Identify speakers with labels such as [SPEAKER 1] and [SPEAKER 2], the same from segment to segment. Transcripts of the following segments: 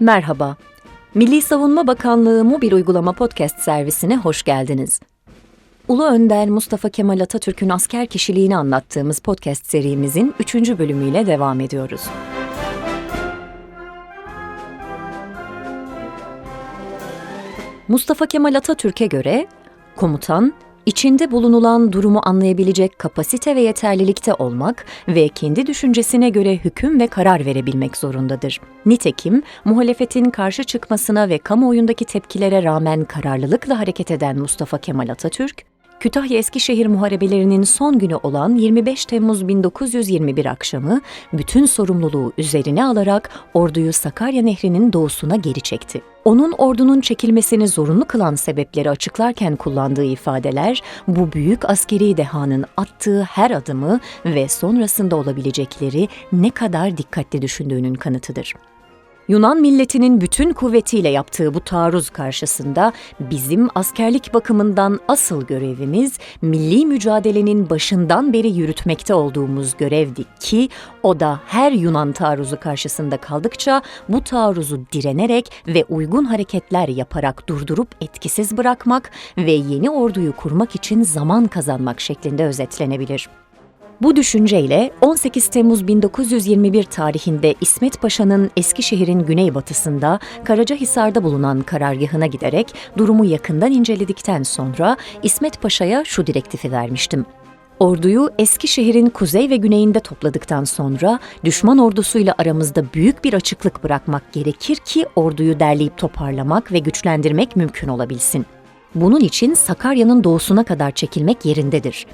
[SPEAKER 1] Merhaba. Milli Savunma Bakanlığı Mobil Uygulama Podcast servisine hoş geldiniz. Ulu Önder Mustafa Kemal Atatürk'ün asker kişiliğini anlattığımız podcast serimizin 3. bölümüyle devam ediyoruz. Mustafa Kemal Atatürk'e göre komutan, içinde bulunulan durumu anlayabilecek kapasite ve yeterlilikte olmak ve kendi düşüncesine göre hüküm ve karar verebilmek zorundadır. Nitekim muhalefetin karşı çıkmasına ve kamuoyundaki tepkilere rağmen kararlılıkla hareket eden Mustafa Kemal Atatürk, Kütahya Eskişehir muharebelerinin son günü olan 25 Temmuz 1921 akşamı bütün sorumluluğu üzerine alarak orduyu Sakarya Nehri'nin doğusuna geri çekti. Onun ordunun çekilmesini zorunlu kılan sebepleri açıklarken kullandığı ifadeler bu büyük askeri dehanın attığı her adımı ve sonrasında olabilecekleri ne kadar dikkatli düşündüğünün kanıtıdır. Yunan milletinin bütün kuvvetiyle yaptığı bu taarruz karşısında bizim askerlik bakımından asıl görevimiz milli mücadelenin başından beri yürütmekte olduğumuz görevdi ki o da her Yunan taarruzu karşısında kaldıkça bu taarruzu direnerek ve uygun hareketler yaparak durdurup etkisiz bırakmak ve yeni orduyu kurmak için zaman kazanmak şeklinde özetlenebilir. Bu düşünceyle 18 Temmuz 1921 tarihinde İsmet Paşa'nın Eskişehir'in güneybatısında Karacahisar'da bulunan karargahına giderek durumu yakından inceledikten sonra İsmet Paşa'ya şu direktifi vermiştim. Orduyu Eskişehir'in kuzey ve güneyinde topladıktan sonra düşman ordusuyla aramızda büyük bir açıklık bırakmak gerekir ki orduyu derleyip toparlamak ve güçlendirmek mümkün olabilsin. Bunun için Sakarya'nın doğusuna kadar çekilmek yerindedir.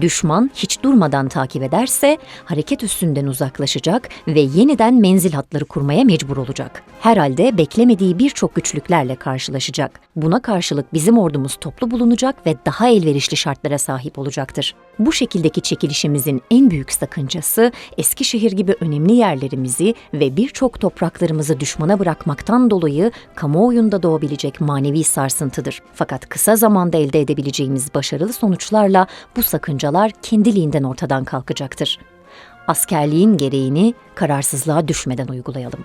[SPEAKER 1] Düşman hiç durmadan takip ederse hareket üstünden uzaklaşacak ve yeniden menzil hatları kurmaya mecbur olacak. Herhalde beklemediği birçok güçlüklerle karşılaşacak. Buna karşılık bizim ordumuz toplu bulunacak ve daha elverişli şartlara sahip olacaktır. Bu şekildeki çekilişimizin en büyük sakıncası Eskişehir gibi önemli yerlerimizi ve birçok topraklarımızı düşmana bırakmaktan dolayı kamuoyunda doğabilecek manevi sarsıntıdır. Fakat kısa zamanda elde edebileceğimiz başarılı sonuçlarla bu sakıncalar kendiliğinden ortadan kalkacaktır. Askerliğin gereğini kararsızlığa düşmeden uygulayalım.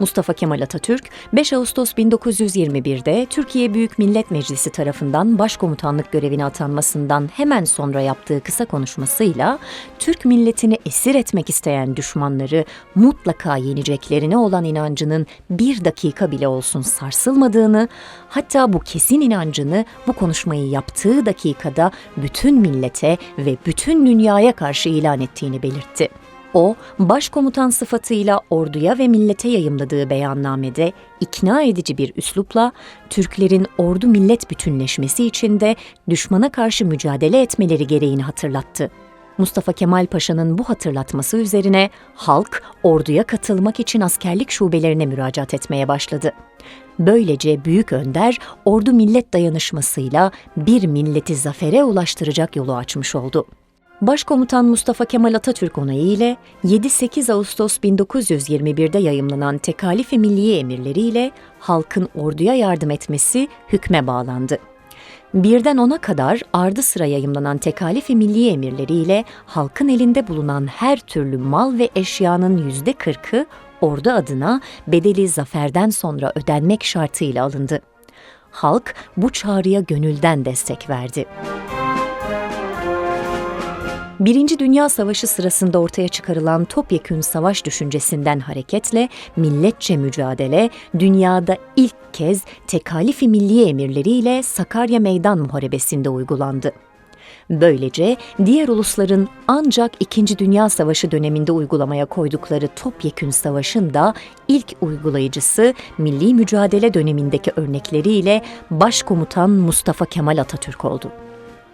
[SPEAKER 1] Mustafa Kemal Atatürk 5 Ağustos 1921'de Türkiye Büyük Millet Meclisi tarafından başkomutanlık görevine atanmasından hemen sonra yaptığı kısa konuşmasıyla Türk milletini esir etmek isteyen düşmanları mutlaka yeneceklerine olan inancının bir dakika bile olsun sarsılmadığını, hatta bu kesin inancını bu konuşmayı yaptığı dakikada bütün millete ve bütün dünyaya karşı ilan ettiğini belirtti. O, başkomutan sıfatıyla orduya ve millete yayımladığı beyannamede ikna edici bir üslupla Türklerin ordu millet bütünleşmesi içinde düşmana karşı mücadele etmeleri gereğini hatırlattı. Mustafa Kemal Paşa'nın bu hatırlatması üzerine halk orduya katılmak için askerlik şubelerine müracaat etmeye başladı. Böylece Büyük Önder ordu millet dayanışmasıyla bir milleti zafere ulaştıracak yolu açmış oldu. Başkomutan Mustafa Kemal Atatürk onayı ile 7-8 Ağustos 1921'de yayımlanan Tekalifi Milliye emirleriyle halkın orduya yardım etmesi hükme bağlandı. Birden ona kadar ardı sıra yayımlanan Tekalifi Milliye emirleriyle halkın elinde bulunan her türlü mal ve eşyanın yüzde kırkı ordu adına bedeli zaferden sonra ödenmek şartıyla alındı. Halk bu çağrıya gönülden destek verdi. Birinci Dünya Savaşı sırasında ortaya çıkarılan topyekün savaş düşüncesinden hareketle milletçe mücadele dünyada ilk kez tekalifi milliye emirleriyle Sakarya Meydan Muharebesi'nde uygulandı. Böylece diğer ulusların ancak İkinci Dünya Savaşı döneminde uygulamaya koydukları topyekün savaşın da ilk uygulayıcısı milli mücadele dönemindeki örnekleriyle Başkomutan Mustafa Kemal Atatürk oldu.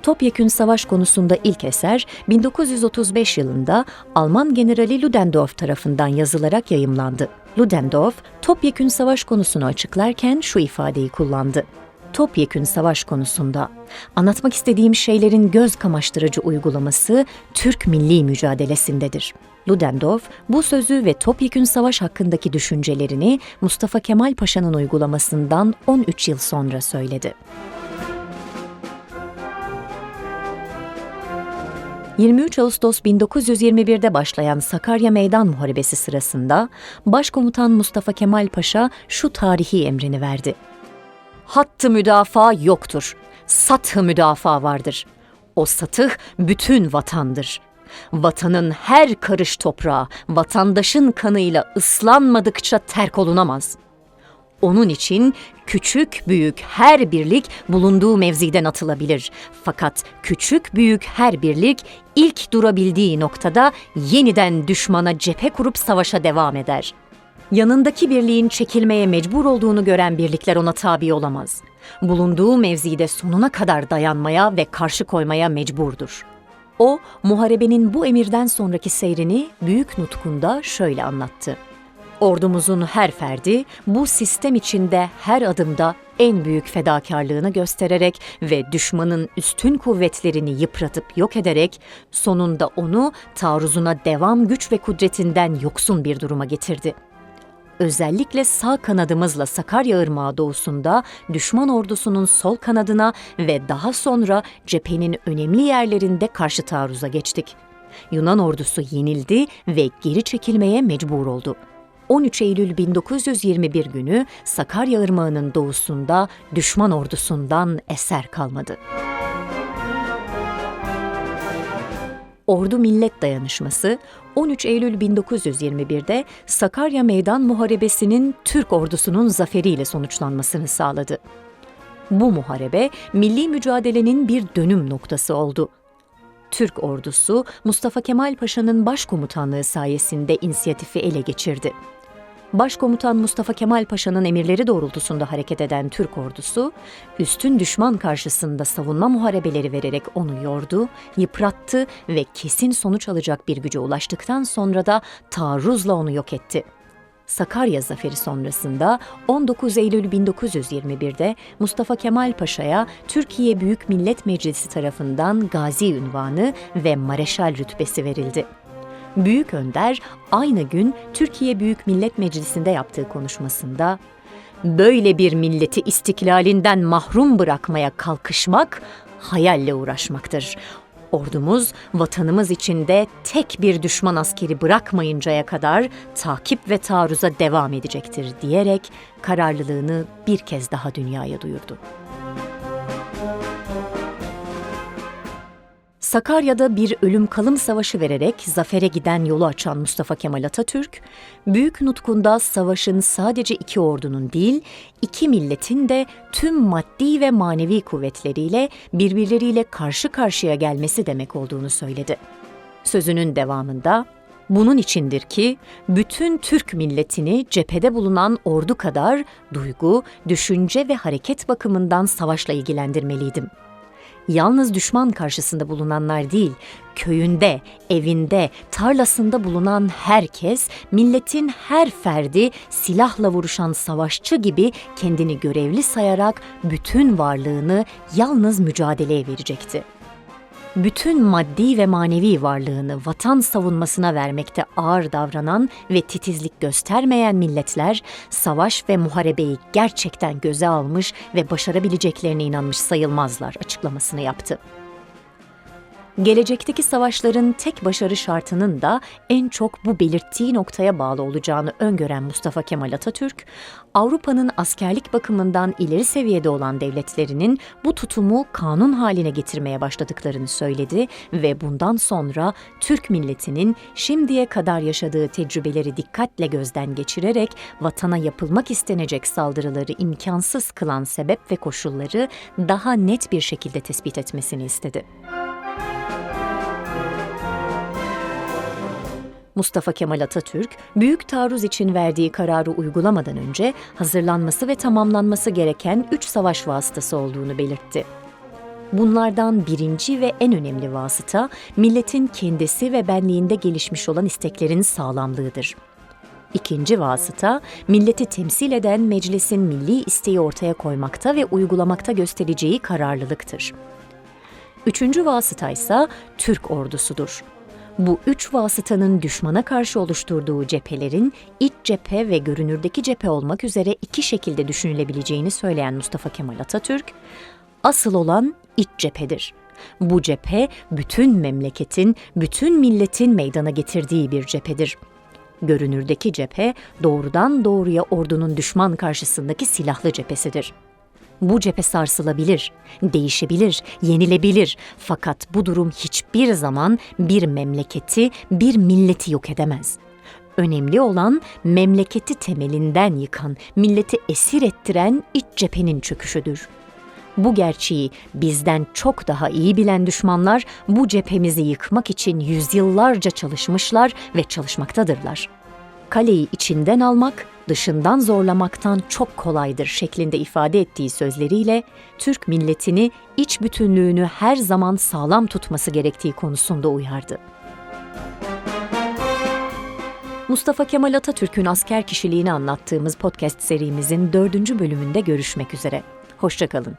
[SPEAKER 1] Topyekün savaş konusunda ilk eser 1935 yılında Alman generali Ludendorff tarafından yazılarak yayımlandı. Ludendorff, topyekün savaş konusunu açıklarken şu ifadeyi kullandı. Topyekün savaş konusunda anlatmak istediğim şeylerin göz kamaştırıcı uygulaması Türk milli mücadelesindedir. Ludendorff bu sözü ve topyekün savaş hakkındaki düşüncelerini Mustafa Kemal Paşa'nın uygulamasından 13 yıl sonra söyledi. 23 Ağustos 1921'de başlayan Sakarya Meydan Muharebesi sırasında Başkomutan Mustafa Kemal Paşa şu tarihi emrini verdi. Hattı müdafaa yoktur. Sathı müdafaa vardır. O satıh bütün vatandır. Vatanın her karış toprağı vatandaşın kanıyla ıslanmadıkça terk olunamaz.'' Onun için küçük büyük her birlik bulunduğu mevziden atılabilir. Fakat küçük büyük her birlik ilk durabildiği noktada yeniden düşmana cephe kurup savaşa devam eder. Yanındaki birliğin çekilmeye mecbur olduğunu gören birlikler ona tabi olamaz. Bulunduğu mevzide sonuna kadar dayanmaya ve karşı koymaya mecburdur. O, muharebenin bu emirden sonraki seyrini büyük nutkunda şöyle anlattı. Ordumuzun her ferdi bu sistem içinde her adımda en büyük fedakarlığını göstererek ve düşmanın üstün kuvvetlerini yıpratıp yok ederek sonunda onu taarruzuna devam güç ve kudretinden yoksun bir duruma getirdi. Özellikle sağ kanadımızla Sakarya Irmağı doğusunda düşman ordusunun sol kanadına ve daha sonra cephenin önemli yerlerinde karşı taarruza geçtik. Yunan ordusu yenildi ve geri çekilmeye mecbur oldu.'' 13 Eylül 1921 günü Sakarya Irmağı'nın doğusunda düşman ordusundan eser kalmadı. Ordu Millet Dayanışması 13 Eylül 1921'de Sakarya Meydan Muharebesi'nin Türk ordusunun zaferiyle sonuçlanmasını sağladı. Bu muharebe milli mücadelenin bir dönüm noktası oldu. Türk ordusu Mustafa Kemal Paşa'nın başkomutanlığı sayesinde inisiyatifi ele geçirdi. Başkomutan Mustafa Kemal Paşa'nın emirleri doğrultusunda hareket eden Türk ordusu, üstün düşman karşısında savunma muharebeleri vererek onu yordu, yıprattı ve kesin sonuç alacak bir güce ulaştıktan sonra da taarruzla onu yok etti. Sakarya Zaferi sonrasında 19 Eylül 1921'de Mustafa Kemal Paşa'ya Türkiye Büyük Millet Meclisi tarafından gazi ünvanı ve mareşal rütbesi verildi. Büyük Önder aynı gün Türkiye Büyük Millet Meclisi'nde yaptığı konuşmasında böyle bir milleti istiklalinden mahrum bırakmaya kalkışmak hayalle uğraşmaktır. Ordumuz vatanımız içinde tek bir düşman askeri bırakmayıncaya kadar takip ve taarruza devam edecektir diyerek kararlılığını bir kez daha dünyaya duyurdu. Sakarya'da bir ölüm kalım savaşı vererek zafere giden yolu açan Mustafa Kemal Atatürk, büyük nutkunda savaşın sadece iki ordunun değil, iki milletin de tüm maddi ve manevi kuvvetleriyle birbirleriyle karşı karşıya gelmesi demek olduğunu söyledi. Sözünün devamında, bunun içindir ki bütün Türk milletini cephede bulunan ordu kadar duygu, düşünce ve hareket bakımından savaşla ilgilendirmeliydim.'' Yalnız düşman karşısında bulunanlar değil, köyünde, evinde, tarlasında bulunan herkes, milletin her ferdi silahla vuruşan savaşçı gibi kendini görevli sayarak bütün varlığını yalnız mücadeleye verecekti bütün maddi ve manevi varlığını vatan savunmasına vermekte ağır davranan ve titizlik göstermeyen milletler savaş ve muharebeyi gerçekten göze almış ve başarabileceklerine inanmış sayılmazlar açıklamasını yaptı. Gelecekteki savaşların tek başarı şartının da en çok bu belirttiği noktaya bağlı olacağını öngören Mustafa Kemal Atatürk, Avrupa'nın askerlik bakımından ileri seviyede olan devletlerinin bu tutumu kanun haline getirmeye başladıklarını söyledi ve bundan sonra Türk milletinin şimdiye kadar yaşadığı tecrübeleri dikkatle gözden geçirerek vatana yapılmak istenecek saldırıları imkansız kılan sebep ve koşulları daha net bir şekilde tespit etmesini istedi. Mustafa Kemal Atatürk, büyük taarruz için verdiği kararı uygulamadan önce hazırlanması ve tamamlanması gereken üç savaş vasıtası olduğunu belirtti. Bunlardan birinci ve en önemli vasıta, milletin kendisi ve benliğinde gelişmiş olan isteklerin sağlamlığıdır. İkinci vasıta, milleti temsil eden meclisin milli isteği ortaya koymakta ve uygulamakta göstereceği kararlılıktır. Üçüncü vasıta ise Türk ordusudur. Bu üç vasıtanın düşmana karşı oluşturduğu cephelerin iç cephe ve görünürdeki cephe olmak üzere iki şekilde düşünülebileceğini söyleyen Mustafa Kemal Atatürk, asıl olan iç cephedir. Bu cephe bütün memleketin, bütün milletin meydana getirdiği bir cephedir. Görünürdeki cephe doğrudan doğruya ordunun düşman karşısındaki silahlı cephesidir. Bu cephe sarsılabilir, değişebilir, yenilebilir fakat bu durum hiçbir zaman bir memleketi, bir milleti yok edemez. Önemli olan memleketi temelinden yıkan, milleti esir ettiren iç cephenin çöküşüdür. Bu gerçeği bizden çok daha iyi bilen düşmanlar bu cephemizi yıkmak için yüzyıllarca çalışmışlar ve çalışmaktadırlar. Kaleyi içinden almak, dışından zorlamaktan çok kolaydır şeklinde ifade ettiği sözleriyle Türk milletini iç bütünlüğünü her zaman sağlam tutması gerektiği konusunda uyardı. Mustafa Kemal Atatürk'ün asker kişiliğini anlattığımız podcast serimizin dördüncü bölümünde görüşmek üzere. Hoşçakalın.